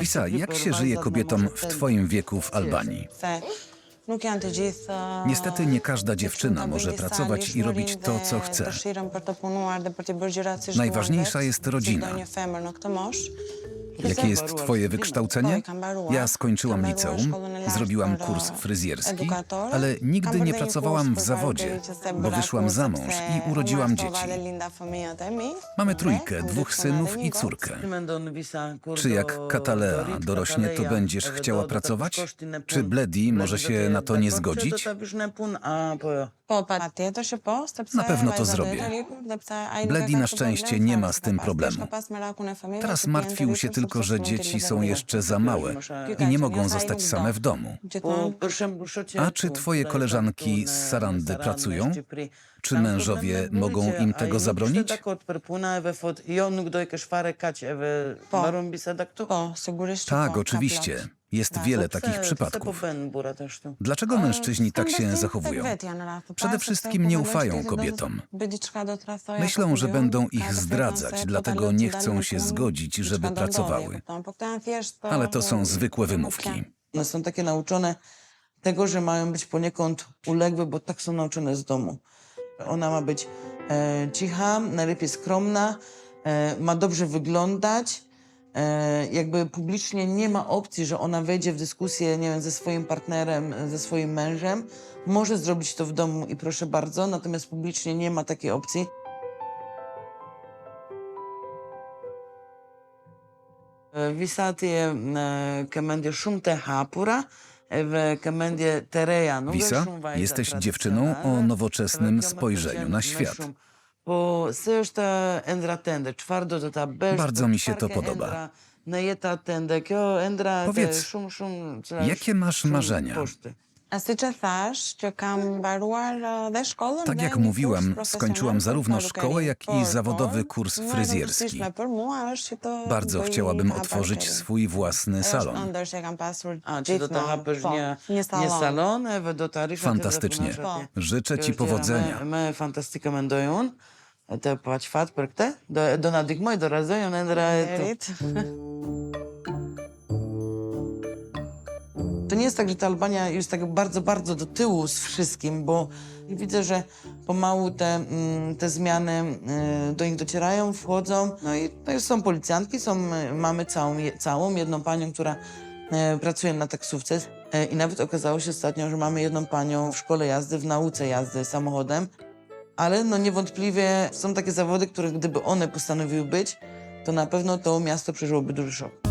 Wisa, jak się żyje kobietom w twoim wieku w Albanii? Niestety nie każda dziewczyna może pracować i robić to, co chce. Najważniejsza jest rodzina. Jakie jest twoje wykształcenie? Ja skończyłam liceum, zrobiłam kurs fryzjerski, ale nigdy nie pracowałam w zawodzie, bo wyszłam za mąż i urodziłam dzieci. Mamy trójkę, dwóch synów i córkę. Czy jak Katalea dorośnie, to będziesz chciała pracować? Czy Bledi może się na to nie zgodzić? Na pewno to zrobię. Bledi na szczęście nie ma z tym problemu. Teraz martwił się tylko, że dzieci są jeszcze za małe i nie mogą zostać same w domu. A czy twoje koleżanki z Sarandy pracują? Czy mężowie mogą im tego zabronić? Tak, oczywiście. Jest wiele takich przypadków. Dlaczego mężczyźni tak się zachowują? Przede wszystkim nie ufają kobietom. Myślą, że będą ich zdradzać, dlatego nie chcą się zgodzić, żeby pracowały. Ale to są zwykłe wymówki. One są takie nauczone tego, że mają być poniekąd uległe, bo tak są nauczone z domu. Ona ma być e, cicha, najlepiej skromna, e, ma dobrze wyglądać. E, jakby publicznie nie ma opcji, że ona wejdzie w dyskusję, nie wiem, ze swoim partnerem, e, ze swoim mężem. Może zrobić to w domu i proszę bardzo, natomiast publicznie nie ma takiej opcji. Visati e kemendie shumte hapura, w kemendie tereja. Wisa, jesteś dziewczyną o nowoczesnym spojrzeniu na świat. Bardzo mi się to podoba. Powiedz, jakie masz marzenia? Tak jak mówiłam, skończyłam zarówno szkołę, jak i zawodowy kurs fryzjerski. Bardzo chciałabym otworzyć swój własny salon. Fantastycznie. Życzę ci powodzenia. Fat projekte. Do, do nadik moj, do razojon, endra. To nie jest tak, że ta Albania jest tak bardzo, bardzo do tyłu z wszystkim, bo widzę, że pomału te, mm, te zmiany y, do nich docierają, wchodzą. No i są policjantki, są, mamy całą, całą jedną panią, która y, pracuje na taksówce. Y, I nawet okazało się ostatnio, że mamy jedną panią w szkole jazdy, w nauce jazdy samochodem. Ale no niewątpliwie są takie zawody, które gdyby one postanowiły być, to na pewno to miasto przeżyłoby duży szok.